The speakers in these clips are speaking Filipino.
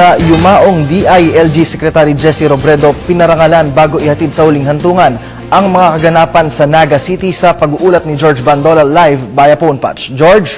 ah, yumaong DILG Secretary Jesse Robredo pinarangalan bago ihatid sa huling hantungan ang mga kaganapan sa Naga City sa pag-uulat ni George Bandola live via phone patch. George?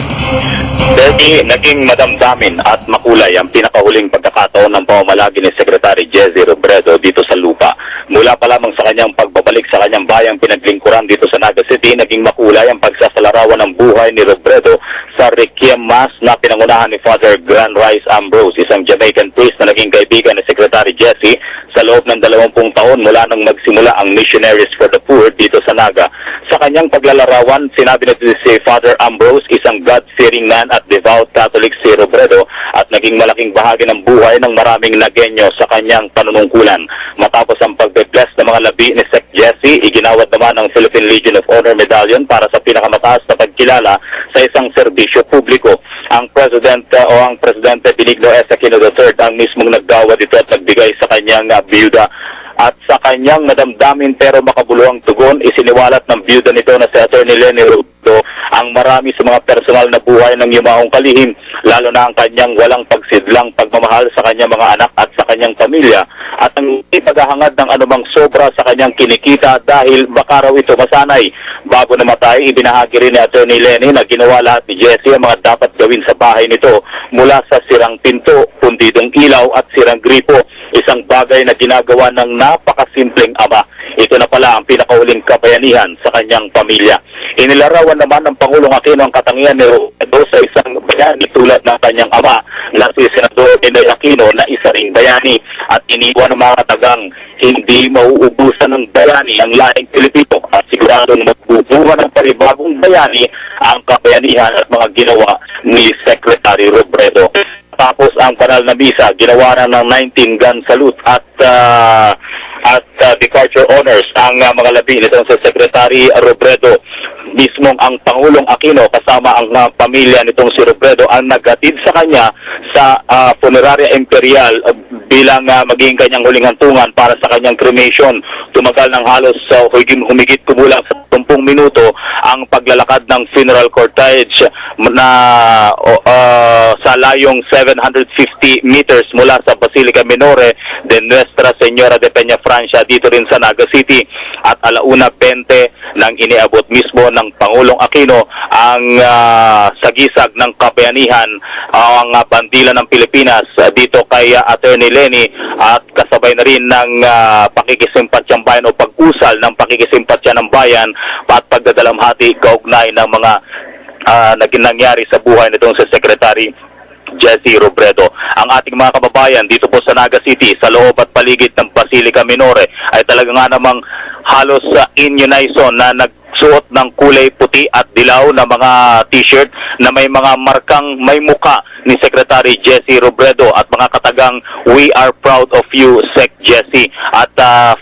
Dahil naging madamdamin at makulay ang pinakahuling pagkakataon ng pamamalagi ni Secretary Jesse Robredo dito sa lupa. Mula pa lamang sa kanyang pagbabalik sa kanyang bayang pinaglingkuran dito sa Naga City, naging makulay ang pagsasalarawan ng buhay ni Robredo sa Requiem Mass na pinangunahan ni Father Grand Rice Ambrose, isang Jamaican priest na naging kaibigan ni Secretary Jesse sa loob ng 20 taon mula nang magsimula ang Missionaries for the Poor dito sa Naga. Sa kanyang paglalarawan, sinabi nito si Father Ambrose, isang God-fearing man at devout Catholic si Robredo at naging malaking bahagi ng buhay ng maraming Nagenyo sa kanyang panunungkulan. Matapos ang pagbe-bless ng mga labi ni Sec Jesse, iginawad naman ang Philippine Legion of Honor Medallion para sa pinakamataas na pagkilala sa isang serbisyo publiko. Ang President uh, o ang Presidente Benigno S. Aquino III ang mismong naggawad ito at nagbigay sa kanyang uh, biyuda at sa kanyang nadamdamin pero makabuluhang tugon, isiniwalat ng biyuda nito na si Atty. Lenny Robredo ang marami sa mga personal na buhay ng yumaong kalihim, lalo na ang kanyang walang pagsidlang pagmamahal sa kanyang mga anak at sa kanyang pamilya at ang ipaghahangad ng anumang sobra sa kanyang kinikita dahil baka raw ito masanay. Bago namatay, ibinahagi rin ni Atty. Lenny na ginawa lahat ni Jesse ang mga dapat gawin sa bahay nito mula sa sirang pinto, pundidong ilaw at sirang gripo isang bagay na ginagawa ng napakasimpleng ama. Ito na pala ang pinakahuling kabayanihan sa kanyang pamilya. Inilarawan naman ng Pangulong Aquino ang katangian ni Robredo sa isang bayani tulad ng kanyang ama na si Senador Inoy Aquino na isa ring bayani at iniwan ng mga tagang hindi mauubusan ng bayani ang lahing Pilipino at siguradong magbubuha ng panibagong bayani ang kabayanihan at mga ginawa ni Secretary Robredo ang banal na misa ginawa na ng 19 gun salute at ah, at ah, departure honors ang ah, mga labi nitong sa Secretary Robredo mismong ang Pangulong Aquino kasama ang ah, pamilya nitong si Robredo ang naghatid sa kanya sa ah, Funeraria Imperial ah, bilang ah, maging kanyang huling hantungan para sa kanyang cremation. Tumagal ng halos uh, humigit, kumulang sa 30 minuto ang paglalakad ng funeral cortege na o, ah, sa layong 750 meters mula sa Basilica Minore de Nuestra Señora de Peña Francia dito rin sa Naga City. At alauna 20 nang iniabot mismo ng Pangulong Aquino ang ah, sagisag ng kabayanihan ang ah, bandila ng Pilipinas ah, dito kay ah, Attorney Lenny. At kasabay na rin ng uh, pakikisimpatya ng bayan o pag-usal ng pakikisimpatya ng bayan at pagdadalamhati kaugnay ng mga ah, naging nangyari sa buhay nitong si Secretary Jesse Robredo. Ang ating mga kababayan dito po sa Naga City, sa loob at paligid ng Basilica Minore, ay talaga nga namang halos sa in unison na nagsuot ng kulay puti at dilaw na mga t-shirt na may mga markang may muka ni Secretary Jesse Robredo at mga katagang We are proud of you, Sec Jesse. At ah,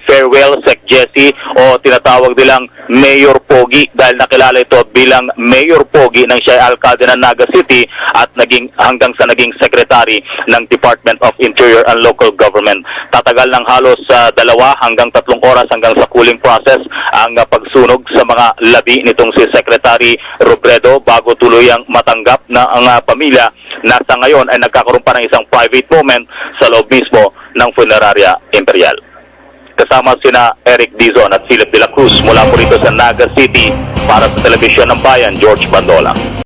farewell, Sec Jesse o tinatawag nilang Mayor Pogi dahil nakilala ito bilang Mayor Pogi ng siya alkalde ng Naga City at naging hanggang sa naging secretary ng Department of Interior and Local Government. Tatagal ng halos sa dalawa hanggang tatlong oras hanggang sa cooling process ang ah, pagsunog sa mga labi nitong si Secretary Robredo bago tuluyang matanggap na ang ah, pamilya na sa ngayon ay nagkakaroon pa ng isang private moment sa loob mismo ng Funeraria Imperial kasama sina Eric Dizon at Philip de la Cruz mula po rito sa Naga City para sa Telebisyon ng Bayan, George Bandola.